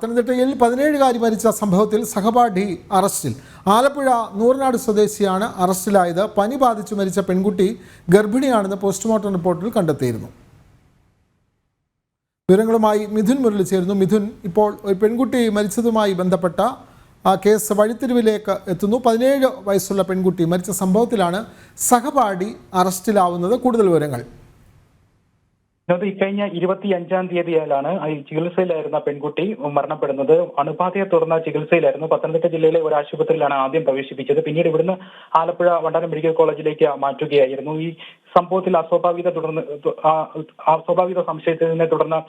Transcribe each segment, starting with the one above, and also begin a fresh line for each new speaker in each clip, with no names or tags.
പത്തനംതിട്ടയിൽ പതിനേഴുകാരി മരിച്ച സംഭവത്തിൽ സഹപാഠി അറസ്റ്റിൽ. ആലപ്പുഴ നൂറനാട് സ്വദേശിയാണ് അറസ്റ്റിലായത്. പനി ബാധിച്ചു മരിച്ച പെൺകുട്ടി ഗർഭിണിയാണെന്ന് പോസ്റ്റ്മോർട്ടം റിപ്പോർട്ടിൽ കണ്ടെത്തിയിരുന്നു. വിവരങ്ങളുമായി മിഥുൻ മുരളി ചേരുന്നു. മിഥുൻ ഇപ്പോൾ ഒരു പെൺകുട്ടി മരിച്ചതുമായി ബന്ധപ്പെട്ട ആ കേസ് വഴിത്തിരിവിലേക്ക് എത്തുന്നു. പതിനേഴ് വയസ്സുള്ള പെൺകുട്ടി മരിച്ച സംഭവത്തിലാണ് സഹപാഠി അറസ്റ്റിലാവുന്നത്. കൂടുതൽ വിവരങ്ങൾ.
വിനോദ് ഇക്കഴിഞ്ഞ ഇരുപത്തി അഞ്ചാം തീയതിയിലാണ് ചികിത്സയിലായിരുന്ന പെൺകുട്ടി മരണപ്പെടുന്നത്. അണുബാധയെ തുടർന്ന ചികിത്സയിലായിരുന്നു. പത്തനംതിട്ട ജില്ലയിലെ ഒരു ആശുപത്രിയിലാണ് ആദ്യം പ്രവേശിപ്പിച്ചത്. പിന്നീട് ഇവിടുന്ന് ആലപ്പുഴ വണ്ടാനം മെഡിക്കൽ കോളേജിലേക്ക് മാറ്റുകയായിരുന്നു. ഈ സംഭവത്തിൽ അസ്വാഭാവികത തുടർന്ന് അസ്വാഭാവിക സംശയത്തിനെ തുടർന്ന്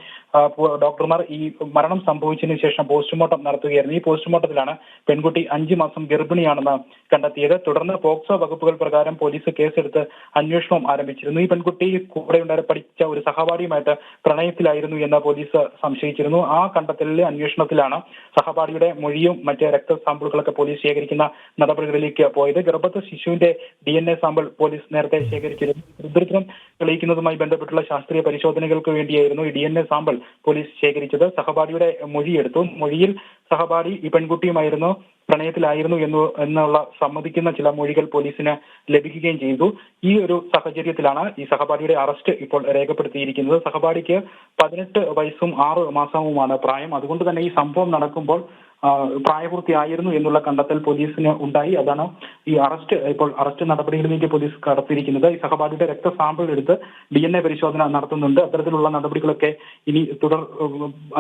ഡോക്ടർമാർ ഈ മരണം സംഭവിച്ചതിന് ശേഷം പോസ്റ്റ്മോർട്ടം നടത്തുകയായിരുന്നു. ഈ പോസ്റ്റ്മോർട്ടത്തിലാണ് പെൺകുട്ടി അഞ്ചു മാസം ഗർഭിണിയാണെന്ന് കണ്ടെത്തിയത്. തുടർന്ന് പോക്സോ വകുപ്പുകൾ പ്രകാരം പോലീസ് കേസെടുത്ത് അന്വേഷണം ആരംഭിച്ചിരുന്നു. ഈ പെൺകുട്ടി കൂടെ ഉണ്ടായ പഠിച്ച ഒരു സഹപാഠിയുമായിട്ട് പ്രണയത്തിലായിരുന്നു എന്ന് പോലീസ് സംശയിച്ചിരുന്നു. ആ കണ്ടെത്തലിലെ അന്വേഷണത്തിലാണ് സഹപാഠിയുടെ മൊഴിയും മറ്റ് രക്ത രക്തസാമ്പിളുകളൊക്കെ പോലീസ് ശേഖരിക്കുന്ന നടപടികളിലേക്ക് പോയത്. ഗർഭസ്ഥ ശിശുവിന്റെ D N A sample police നേരത്തെ ശേഖരിച്ചിരുന്നു. രുദ്രത്വം തെളിയിക്കുന്നതുമായി ബന്ധപ്പെട്ടുള്ള ശാസ്ത്രീയ പരിശോധനകൾക്ക് വേണ്ടിയായിരുന്നു ഈ D N A sample police ശേഖരിച്ചത്. സഹപാഠിയുടെ മൊഴിയെടുത്തു മൊഴിയിൽ സഹപാഠി ഈ പെൺകുട്ടിയുമായിരുന്നു പ്രണയത്തിലായിരുന്നു എന്ന് എന്നുള്ള സമ്മതിക്കുന്ന ചില മൊഴികൾ പോലീസിന് ലഭിക്കുകയും ചെയ്തു. ഈ ഒരു സാഹചര്യത്തിലാണ് ഈ സഹപാഠിയുടെ അറസ്റ്റ് ഇപ്പോൾ രേഖപ്പെടുത്തിയിരിക്കുന്നത്. സഹപാഠിക്ക് പതിനെട്ട് വയസ്സും ആറ് മാസവുമാണ് പ്രായം. അതുകൊണ്ട് തന്നെ ഈ സംഭവം നടക്കുമ്പോൾ പ്രായപൂർത്തിയായിരുന്നു എന്നുള്ള കണ്ടെത്തൽ പോലീസിന് ഉണ്ടായി. അതാണ് ഈ അറസ്റ്റ് ഇപ്പോൾ അറസ്റ്റ് നടപടികളിലേക്ക് പോലീസ് കടത്തിയിരിക്കുന്നത്. ഈ രക്ത സാമ്പിൾ എടുത്ത് ഡി എൻ എ പരിശോധന നടത്തുന്നുണ്ട്. അത്തരത്തിലുള്ള നടപടികളൊക്കെ ഇനി തുടർ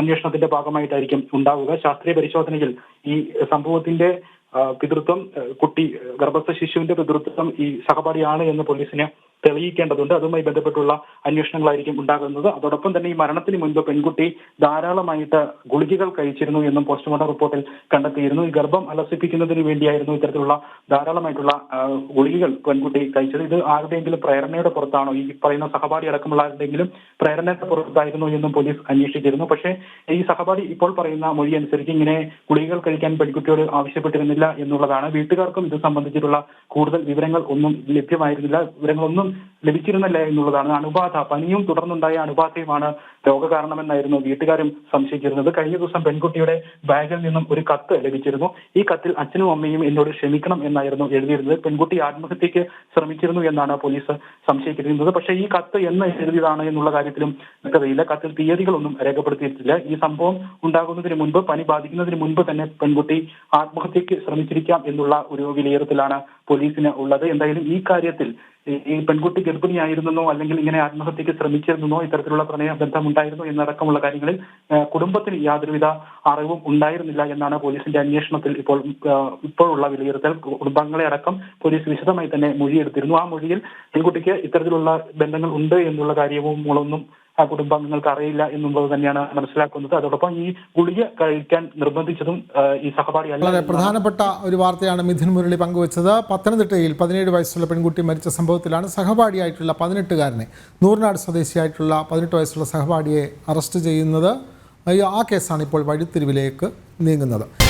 അന്വേഷണത്തിന്റെ ഭാഗമായിട്ടായിരിക്കും ഉണ്ടാവുക. ശാസ്ത്രീയ പരിശോധനയിൽ ഈ സംഭവത്തിന്റെ പിതൃത്വം കുട്ടി ഗർഭസ്ഥ ശിശുവിന്റെ പിതൃത്വം ഈ സഹപാഠിയാണ് എന്ന് പോലീസിന് തെളിയിക്കേണ്ടതുണ്ട്. അതുമായി ബന്ധപ്പെട്ടുള്ള അന്വേഷണങ്ങളായിരിക്കും ഉണ്ടാകുന്നത്. അതോടൊപ്പം തന്നെ ഈ മരണത്തിന് മുൻപ് പെൺകുട്ടി ധാരാളമായിട്ട് ഗുളികകൾ കഴിച്ചിരുന്നു എന്നും പോസ്റ്റ്മോർട്ടം റിപ്പോർട്ടിൽ കണ്ടെത്തിയിരുന്നു. ഈ ഗർഭം അലസിപ്പിക്കുന്നതിന് വേണ്ടിയായിരുന്നു ഇത്തരത്തിലുള്ള ധാരാളമായിട്ടുള്ള ഗുളികകൾ പെൺകുട്ടി കഴിച്ചത്. ഇത് ആരുടെയെങ്കിലും പ്രേരണയുടെ പുറത്താണോ? ഈ പറയുന്ന സഹപാഠി അടക്കമുള്ള ആരുടെയെങ്കിലും പ്രേരണയുടെ പുറത്തായിരുന്നു എന്നും പോലീസ് അന്വേഷിച്ചിരുന്നു. പക്ഷേ ഈ സഹപാഠി ഇപ്പോൾ പറയുന്ന മൊഴി അനുസരിച്ച് ഇങ്ങനെ ഗുളികകൾ കഴിക്കാൻ പെൺകുട്ടിയോട് ആവശ്യപ്പെട്ടിരുന്നില്ല എന്നുള്ളതാണ്. വീട്ടുകാർക്കും ഇത് സംബന്ധിച്ചിട്ടുള്ള കൂടുതൽ വിവരങ്ങൾ ഒന്നും ലഭ്യമായിരുന്നില്ല. വിവരങ്ങളൊന്നും ലഭിച്ചിരുന്നില്ല എന്നുള്ളതാണ് അണുബാധ പനിയും തുടർന്നുണ്ടായ അണുബാധയുമാണ് രോഗകാരണമെന്നായിരുന്നു വീട്ടുകാരും സംശയിച്ചിരുന്നത്. കഴിഞ്ഞ ദിവസം പെൺകുട്ടിയുടെ ബാഗിൽ നിന്നും ഒരു കത്ത് ലഭിച്ചിരുന്നു. ഈ കത്തിൽ അച്ഛനും അമ്മയും എന്നോട് ക്ഷമിക്കണം എന്നായിരുന്നു എഴുതിയിരുന്നത്. പെൺകുട്ടി ആത്മഹത്യക്ക് ശ്രമിച്ചിരുന്നു എന്നാണ് പോലീസ് സംശയിച്ചിരിക്കുന്നത് പക്ഷെ ഈ കത്ത് എന്ന് എഴുതിയതാണ് എന്നുള്ള കാര്യത്തിലും വ്യക്തതയില്ല. കത്തിൽ തീയതികളൊന്നും രേഖപ്പെടുത്തിയിട്ടില്ല. ഈ സംഭവം ഉണ്ടാകുന്നതിന് മുൻപ് പനി ബാധിക്കുന്നതിന് മുൻപ് തന്നെ പെൺകുട്ടി ആത്മഹത്യക്ക് ശ്രമിച്ചിരിക്കാം എന്നുള്ള ഒരു വിലയിരുത്തലാണ് പോലീസിന് ഉള്ളത്. എന്തായാലും ഈ കാര്യത്തിൽ ഈ- പെൺകുട്ടി ഗർഭിണിയായിരുന്നെന്നോ അല്ലെങ്കിൽ ഇങ്ങനെ ആത്മഹത്യക്ക് ശ്രമിച്ചിരുന്നെന്നോ ഇത്തരത്തിലുള്ള പ്രണയ ബന്ധമുണ്ടായിരുന്നു എന്നടക്കമുള്ള കാര്യങ്ങളിൽ കുടുംബത്തിന് യാതൊരുവിധ അറിവും ഉണ്ടായിരുന്നില്ല എന്നാണ് പോലീസിന്റെ അന്വേഷണത്തിൽ ഇപ്പോൾ ഇപ്പോഴുള്ള വിലയിരുത്തൽ. കുടുംബാംഗങ്ങളെ അടക്കം പോലീസ് വിശദമായി തന്നെ മൊഴിയെടുത്തിരുന്നു. ആ മൊഴിയിൽ പെൺകുട്ടിക്ക് ഇത്തരത്തിലുള്ള ബന്ധങ്ങൾ ഉണ്ട് എന്നുള്ള കാര്യവും ഒന്നും ആ കുടുംബാംഗങ്ങൾക്ക് അറിയില്ല എന്നുള്ളത് തന്നെയാണ് മനസ്സിലാക്കുന്നത്. അതോടൊപ്പം ഈ ഗുളിക കഴിക്കാൻ നിർബന്ധിച്ചതും ഈ സഹപാഠി അല്ല
വളരെ പ്രധാനപ്പെട്ട ഒരു വാർത്തയാണ് മിഥുൻ മുരളി പങ്കുവച്ചത്. പത്തനംതിട്ടയിൽ പതിനേഴ് വയസ്സുള്ള പെൺകുട്ടി മരിച്ച സംഭവത്തിലാണ് സഹപാഠിയായിട്ടുള്ള പതിനെട്ടുകാരനെ നൂറിനാട് സ്വദേശിയായിട്ടുള്ള പതിനെട്ട് വയസ്സുള്ള സഹപാഠിയെ അറസ്റ്റ് ചെയ്യുന്നത്. ഈ- ആ കേസാണ് ഇപ്പോൾ വഴിത്തിരിവിലേക്ക് നീങ്ങുന്നത്.